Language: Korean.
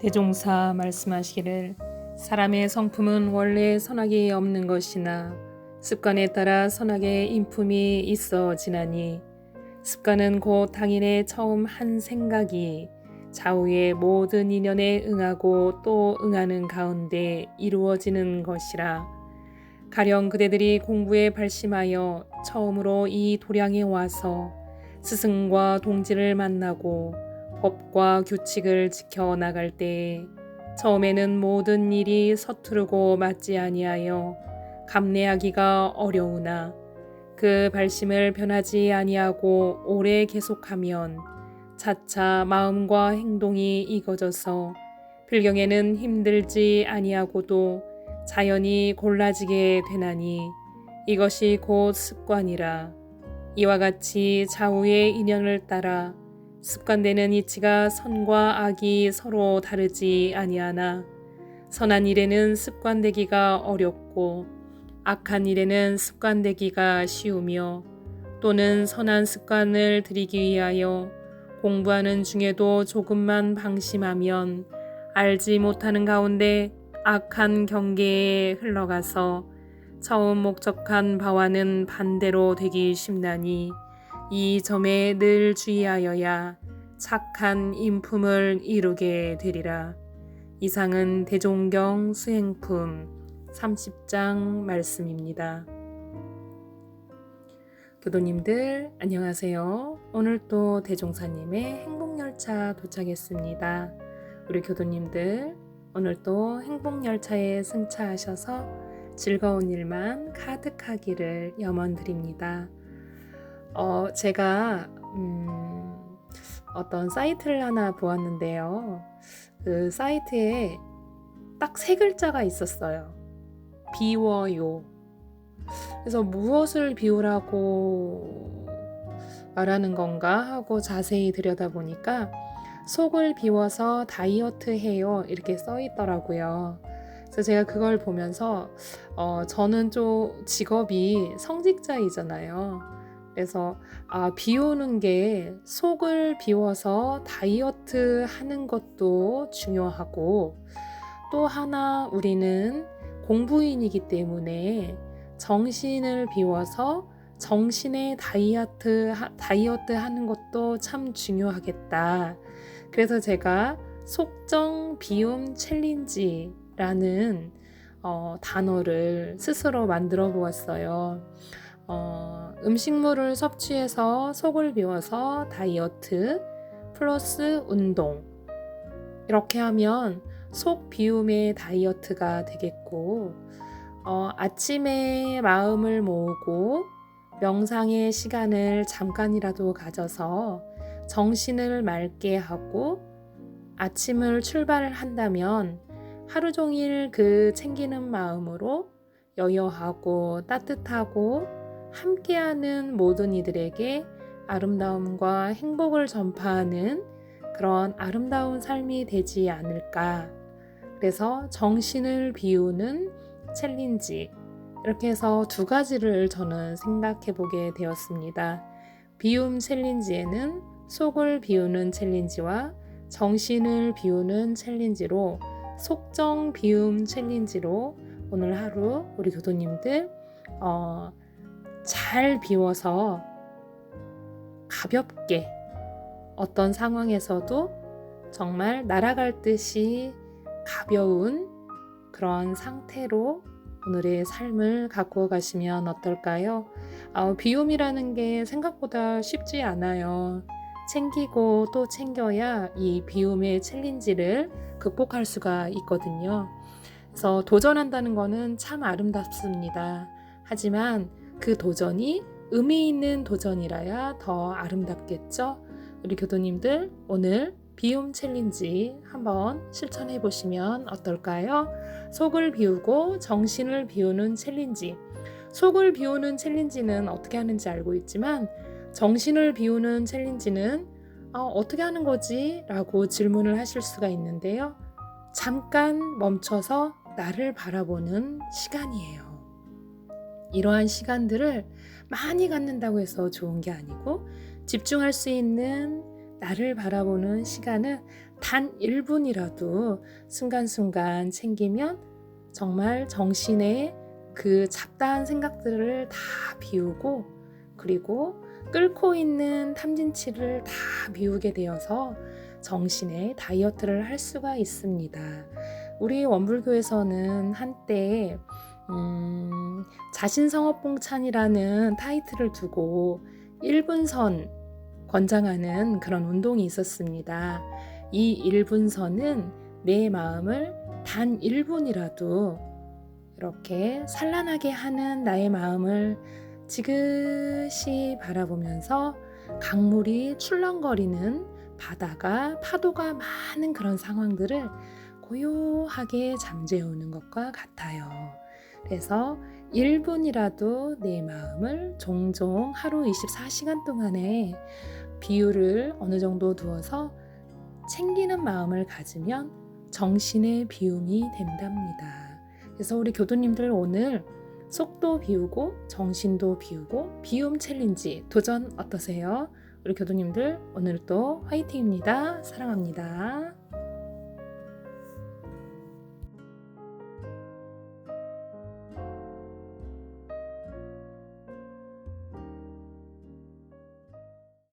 대종사 말씀하시기를 사람의 성품은 원래 선악이 없는 것이나 습관에 따라 선악의 인품이 있어지나니 습관은 곧 당인의 처음 한 생각이 좌우의 모든 인연에 응하고 또 응하는 가운데 이루어지는 것이라 가령 그대들이 공부에 발심하여 처음으로 이 도량에 와서 스승과 동지를 만나고 법과 규칙을 지켜 나갈 때에 처음에는 모든 일이 서투르고 맞지 아니하여 감내하기가 어려우나 그 발심을 변하지 아니하고 오래 계속하면 차차 마음과 행동이 익어져서 필경에는 힘들지 아니하고도 자연히 골라지게 되나니 이것이 곧 습관이라. 이와 같이 좌우의 인연을 따라 습관되는 이치가 선과 악이 서로 다르지 아니하나 선한 일에는 습관되기가 어렵고 악한 일에는 습관되기가 쉬우며 또는 선한 습관을 들이기 위하여 공부하는 중에도 조금만 방심하면 알지 못하는 가운데 악한 경계에 흘러가서 처음 목적한 바와는 반대로 되기 쉽나니 이 점에 늘 주의하여야 착한 인품을 이루게 되리라. 이상은 대종경 수행품 30장 말씀입니다. 교도님들 안녕하세요. 오늘 또 대종사님의 행복열차 도착했습니다. 우리 교도님들 오늘 또 행복열차에 승차하셔서 즐거운 일만 가득하기를 염원드립니다. 어, 제가 음, 어떤 사이트를 하나 보았는데요. 그 사이트에 딱 세 글자가 있었어요. 비워요. 그래서 무엇을 비우라고 말하는 건가 하고 자세히 들여다보니까 속을 비워서 다이어트 해요. 이렇게 써 있더라고요. 그래서 제가 그걸 보면서 어, 저는 좀 직업이 성직자이잖아요. 그래서 아, 비우는 게 속을 비워서 다이어트 하는 것도 중요하고 또 하나 우리는 공부인이기 때문에 정신을 비워서 정신의 다이어트 다이어트 하는 것도 참 중요하겠다. 그래서 제가 속정 비움 챌린지라는 어, 단어를 스스로 만들어 보았어요. 어, 음식물을 섭취해서 속을 비워서 다이어트 플러스 운동. 이렇게 하면 속 비움의 다이어트가 되겠고 어, 아침에 마음을 모으고 명상의 시간을 잠깐이라도 가져서 정신을 맑게 하고 아침을 출발을 한다면 하루 종일 그 챙기는 마음으로 여여하고 따뜻하고 함께하는 모든 이들에게 아름다움과 행복을 전파하는 그런 아름다운 삶이 되지 않을까. 그래서 정신을 비우는 챌린지. 이렇게 해서 두 가지를 저는 생각해 보게 되었습니다. 비움 챌린지에는 속을 비우는 챌린지와 정신을 비우는 챌린지로 속정 비움 챌린지로 오늘 하루 우리 교도님들 어, 잘 비워서 가볍게 어떤 상황에서도 정말 날아갈 듯이 가벼운 그런 상태로 오늘의 삶을 갖고 가시면 어떨까요? 어, 비움이라는 게 생각보다 쉽지 않아요. 챙기고 또 챙겨야 이 비움의 챌린지를 극복할 수가 있거든요. 그래서 도전한다는 거는 참 아름답습니다. 하지만 그 도전이 의미 있는 도전이라야 더 아름답겠죠? 우리 교도님들 오늘 비움 챌린지 한번 실천해 보시면 어떨까요? 속을 비우고 정신을 비우는 챌린지. 속을 비우는 챌린지는 어떻게 하는지 알고 있지만 정신을 비우는 챌린지는 어, 떻게 하는 거지? 라고 질문을 하실 수가 있는데요. 잠깐 멈춰서 나를 바라보는 시간이에요. 이러한 시간들을 많이 갖는다고 해서 좋은 게 아니고 집중할 수 있는 나를 바라보는 시간은 단 1분이라도 순간순간 챙기면 정말 정신에 그 잡다한 생각들을 다 비우고 그리고 끓고 있는 탐진치를 다 비우게 되어서 정신의 다이어트를 할 수가 있습니다. 우리 원불교에서는 한때 음, 자신성업봉찬이라는 타이틀을 두고 1분선 권장하는 그런 운동이 있었습니다. 이 1분선은 내 마음을 단 1분이라도 이렇게 산란하게 하는 나의 마음을 지그시 바라보면서 강물이 출렁거리는 바다가 파도가 많은 그런 상황들을 고요하게 잠재우는 것과 같아요. 그래서 1분이라도 내 마음을 종종 하루 24시간 동안에 비유를 어느 정도 두어서 챙기는 마음을 가지면 정신의 비움이 된답니다. 그래서 우리 교도님들 오늘 속도 비우고 정신도 비우고 비움 챌린지 도전 어떠세요? 우리 교도님들 오늘도 화이팅입니다. 사랑합니다.